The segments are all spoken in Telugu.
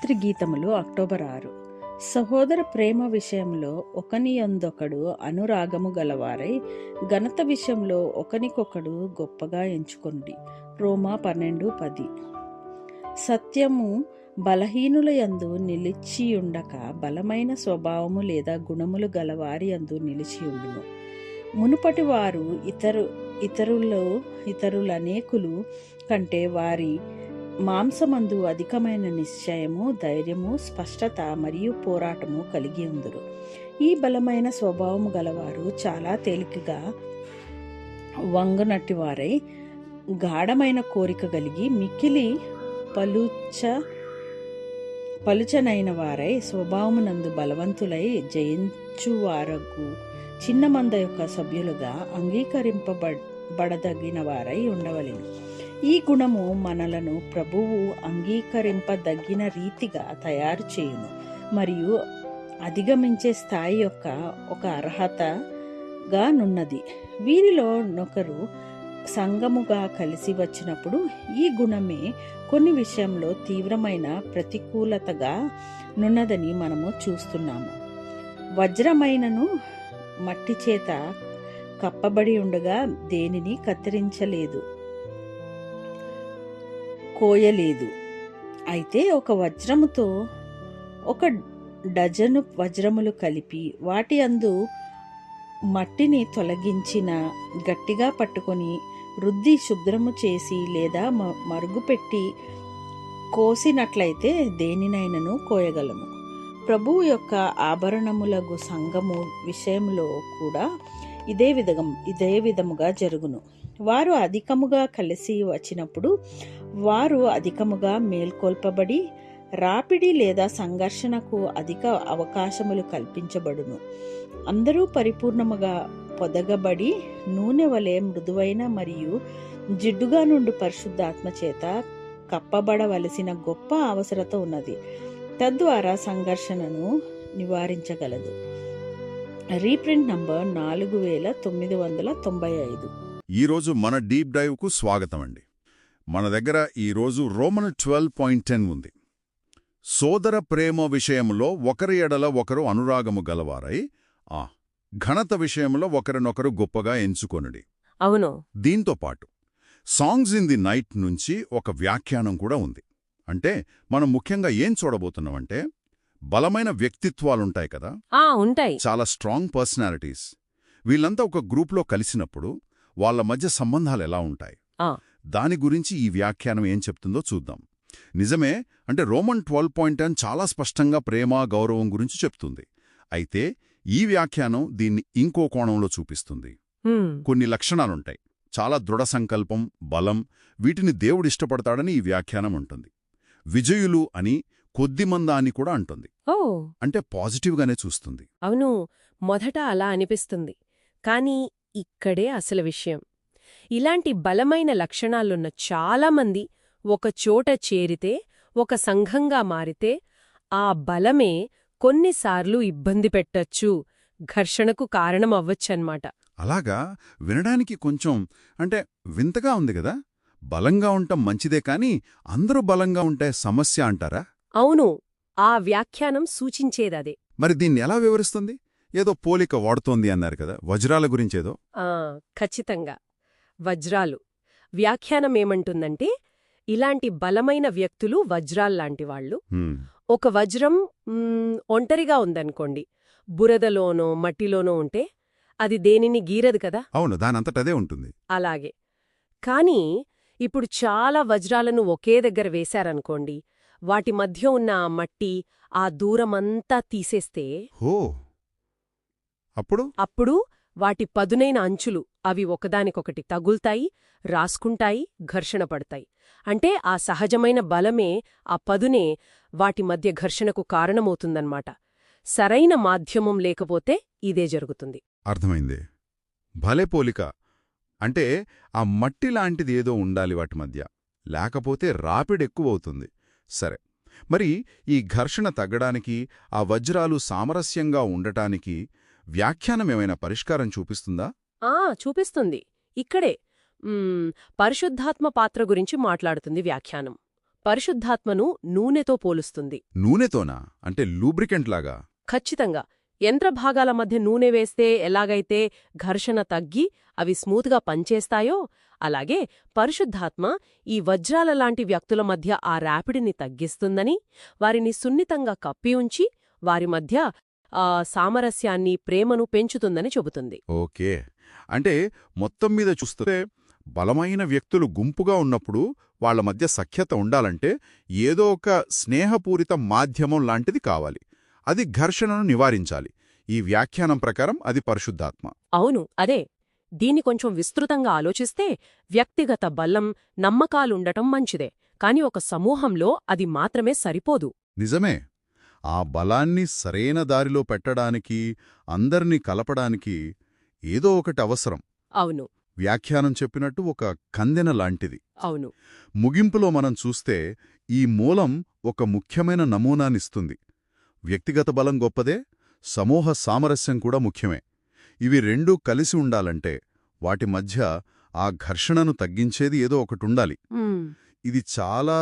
రాత్రి గీతములు అక్టోబర్ ఆరు. సహోదర ప్రేమ విషయంలో ఒకనియందొకడు అనురాగము గలవారై ఘనత విషయంలో ఒకనికొకడు గొప్పగా ఎంచుకోండి. రోమా పన్నెండు పది. సత్యము బలహీనుల యందు నిలిచియుండక బలమైన స్వభావము లేదా గుణములు గలవారి యందు నిలిచియుండును. మునుపటి వారు ఇతరు ఇతరులు ఇతరులనేకులు కంటే వారి మాంసమందు అధికమైన నిశ్చయము ధైర్యము స్పష్టత మరియు పోరాటము కలిగి ఉందరు. ఈ బలమైన స్వభావము గలవారు చాలా తేలికగా వంగనట్టి వారై గాఢమైన కోరిక కలిగి మిక్కిలి పలుచ పలుచనైన వారై స్వభావమునందు బలవంతులై జయించువారకు చిన్న మంద యొక్క సభ్యులుగా అంగీకరింపబడదగిన వారై ఉండవలెను. ఈ గుణము మనలను ప్రభువు అంగీకరింపదగిన రీతిగా తయారు చేయును. మరియు అధిగమించే స్థాయి యొక్క ఒక అర్హతగా నున్నది. వీరిలో నొకరు సంగముగా కలిసి వచ్చినప్పుడు ఈ గుణమే కొన్ని విషయంలో తీవ్రమైన ప్రతికూలతగా నున్నదని మనము చూస్తున్నాము. వజ్రమైనను మట్టి చేత కప్పబడి ఉండగా దేనిని కత్తిరించలేదు. కోయలేదు. అయితే ఒక వజ్రముతో ఒక డజను వజ్రములు కలిపి వాటి అందు మట్టిని తొలగించిన గట్టిగా పట్టుకొని రుద్ది శుభ్రము చేసి లేదా మ- మరుగుపెట్టి కోసినట్లయితే దేనినైనను కోయగలము. ప్రభువు యొక్క ఆభరణములగు సంఘము విషయంలో కూడా ఇదే విధం ఇదే విధముగా జరుగును. వారు అధికముగా కలిసి వచ్చినప్పుడు వారు అధికముగా మేల్కొల్పబడి రాపిడి లేదా సంఘర్షణకు అధిక అవకాశములు కల్పించబడును. అందరూ పరిపూర్ణముగా పొదగబడి నూనె వలె మృదువైన మరియు జిడ్డుగా నుండి పరిశుద్ధాత్మ చేత కప్పబడవలసిన గొప్ప అవసరత ఉన్నది. తద్వారా సంఘర్షణను నివారించగలదు. రీప్రింట్ నంబర్ నాలుగు వేల తొమ్మిది వందల తొంభై ఐదు. ఈరోజు మన డీప్ డైవ్కు స్వాగతం అండి మన దగ్గర ఈరోజు రోమన్ ట్వెల్వ్ పాయింట్ టెన్ ఉంది. సోదర ప్రేమ విషయంలో ఒకరి ఎడల ఒకరు అనురాగము గలవారై ఆ ఘనత విషయంలో ఒకరినొకరు గొప్పగా ఎంచుకొనుడి. అవును. దీంతో పాటు సాంగ్స్ ఇన్ ది నైట్ నుంచి ఒక వ్యాఖ్యానం కూడా ఉంది. అంటే మనం ముఖ్యంగా ఏం చూడబోతున్నామంటే బలమైన వ్యక్తిత్వాలుంటాయి కదా? ఆ ఉంటాయి. చాలా స్ట్రాంగ్ పర్సనాలిటీస్. వీళ్ళంతా ఒక గ్రూప్లో కలిసినప్పుడు వాళ్ళ మధ్య సంబంధాలు ఎలా ఉంటాయి. దాని గురించి ఈ వ్యాఖ్యానం ఏం చెప్తుందో చూద్దాం. నిజమే అంటే రోమన్ ట్వెల్వ్ పాయింట్ అని చాలా స్పష్టంగా ప్రేమ గౌరవం గురించి చెప్తుంది. అయితే ఈ వ్యాఖ్యానం దీన్ని ఇంకో కోణంలో చూపిస్తుంది. కొన్ని లక్షణాలుంటాయి. చాలా దృఢ సంకల్పం బలం వీటిని దేవుడిష్టపడతాడని ఈ వ్యాఖ్యానం ఉంటుంది విజయులు అని కొద్దిమంద అని కూడా అంటుంది. అంటే పాజిటివ్గానే చూస్తుంది. అవును మొదట అలా అనిపిస్తుంది. కాని ఇక్కడే అసలు విషయం. ఇలాంటి బలమైన లక్షణాలున్న చాలామంది ఒక చోట చేరితే ఒక సంఘంగా మారితే ఆ బలమే కొన్నిసార్లు ఇబ్బంది పెట్టొచ్చు ఘర్షణకు కారణమవ్వచ్చన్మాట అలాగా? వినడానికి కొంచెం అంటే వింతగా ఉంది కదా? బలంగా ఉండటం మంచిదే కాని అందరూ బలంగా ఉంటే సమస్య అంటారా? అవును ఆ వ్యాఖ్యానం సూచించేదదే. మరి దీన్ని ఎలా వివరిస్తుంది? ఏదో పోలిక వాడుతోంది అన్నారు కదా వజ్రాల గురించేదో? ఆ ఖచ్చితంగా. వజ్రాలు. వ్యాఖ్యానమేమంటుందంటే ఇలాంటి బలమైన వ్యక్తులు వజ్రాల్లాంటి వాళ్ళు ఒక వజ్రం ఒంటరిగా ఉందనుకోండి బురదలోనో మట్టిలోనో ఉంటే అది దేనిని గీరదు కదా? అవును దానంతటదే ఉంటుంది. అలాగే. కానీ ఇప్పుడు చాలా వజ్రాలను ఒకే దగ్గర వేశారనుకోండి వాటి మధ్య ఉన్న ఆ మట్టి ఆ దూరమంతా తీసేస్తే హో! అప్పుడు? అప్పుడు వాటి పదునైన అంచులు అవి ఒకదానికొకటి తగుల్తాయి రాసుకుంటాయి ఘర్షణ పడతాయి. అంటే ఆ సహజమైన బలమే ఆ పదునే వాటి మధ్య ఘర్షణకు కారణమవుతుందన్నమాట. సరైన మాధ్యమం లేకపోతే ఇదే జరుగుతుంది. అర్థమైంది. భలే పోలిక. అంటే ఆ మట్టి లాంటిది ఏదో ఉండాలి వాటి మధ్య. లేకపోతే రాపిడెక్కువవుతుంది సరే. మరి ఈ ఘర్షణ తగ్గడానికి ఆ వజ్రాలు సామరస్యంగా ఉండటానికి వ్యాఖ్యానమేమైనా పరిష్కారం చూపిస్తుందా? ఆ చూపిస్తుంది. ఇక్కడే. పరిశుద్ధాత్మ పాత్ర గురించి మాట్లాడుతుంది వ్యాఖ్యానం. పరిశుద్ధాత్మను నూనెతో పోలుస్తుంది. నూనెతోనా? అంటే లూబ్రికెంట్ లాగా? ఖచ్చితంగా. యంత్రభాగాల మధ్య నూనె వేస్తే ఎలాగైతే ఘర్షణ తగ్గి అవి స్మూత్గా పనిచేస్తాయో అలాగే పరిశుద్ధాత్మ ఈ వజ్రాల లాంటి వ్యక్తుల మధ్య ఆ ర్యాపిడిని తగ్గిస్తుందని వారిని సున్నితంగా కప్పి ఉంచి వారి మధ్య సామరస్యాన్ని ప్రేమను పెంచుతుందని చెబుతుంది. ఓకే. అంటే మొత్తం మీద చూస్తే బలమైన వ్యక్తులు గుంపుగా ఉన్నప్పుడు వాళ్ళ మధ్య సఖ్యత ఉండాలంటే ఏదో ఒక స్నేహపూరిత మాధ్యమం లాంటిది కావాలి. అది ఘర్షణను నివారించాలి. ఈ వ్యాఖ్యానం ప్రకారం అది పరిశుద్ధాత్మ. అవును అదే. దీన్ని కొంచెం విస్తృతంగా ఆలోచిస్తే వ్యక్తిగత బలం నమ్మకాలుండటం మంచిదే. కాని ఒక సమూహంలో అది మాత్రమే సరిపోదు. నిజమే. ఆ బలాన్ని సరైన దారిలో పెట్టడానికి అందర్నీ కలపడానికి ఏదో ఒకటి అవసరం. అవును. వ్యాఖ్యానం చెప్పినట్టు ఒక కందెన లాంటిది. అవును. ముగింపులో మనం చూస్తే ఈ మూలం ఒక ముఖ్యమైన నమూనానిస్తుంది. వ్యక్తిగత బలం గొప్పదే సమూహ సామరస్యం కూడా ముఖ్యమే. ఇవి రెండూ కలిసి ఉండాలంటే వాటి మధ్య ఆ ఘర్షణను తగ్గించేది ఏదో ఒకటుండాలి ఇది చాలా.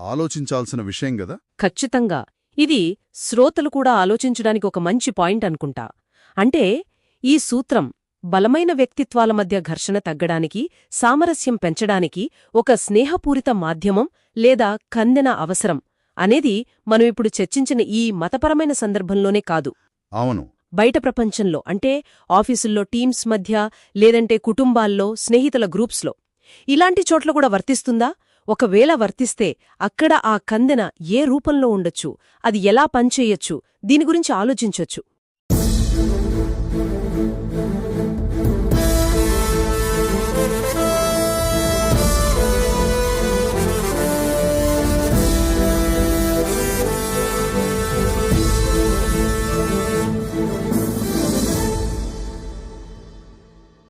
ఆలోచించాల్సిన విషయం గదా? ఖచ్చితంగా. ఇది శ్రోతలు కూడా ఆలోచించడానికి ఒక మంచి పాయింట్ అనుకుంటా. అంటే ఈ సూత్రం బలమైన వ్యక్తిత్వాల మధ్య ఘర్షణ తగ్గడానికి సామరస్యం పెంచడానికి ఒక స్నేహపూరిత మాధ్యమం లేదా కందెన అవసరం అనేది మనం ఇప్పుడు చర్చించిన ఈ మతపరమైన సందర్భంలోనే కాదు. అవును. బయట ప్రపంచంలో అంటే ఆఫీసుల్లో టీమ్స్ మధ్య లేదంటే కుటుంబాల్లో స్నేహితుల గ్రూప్స్లో ఇలాంటి చోట్ల కూడా వర్తిస్తుందా? ఒకవేళ వర్తిస్తే అక్కడ ఆ కందెన ఏ రూపంలో ఉండొచ్చు? అది ఎలా పనిచేయొచ్చు? దీని గురించి ఆలోచించొచ్చు.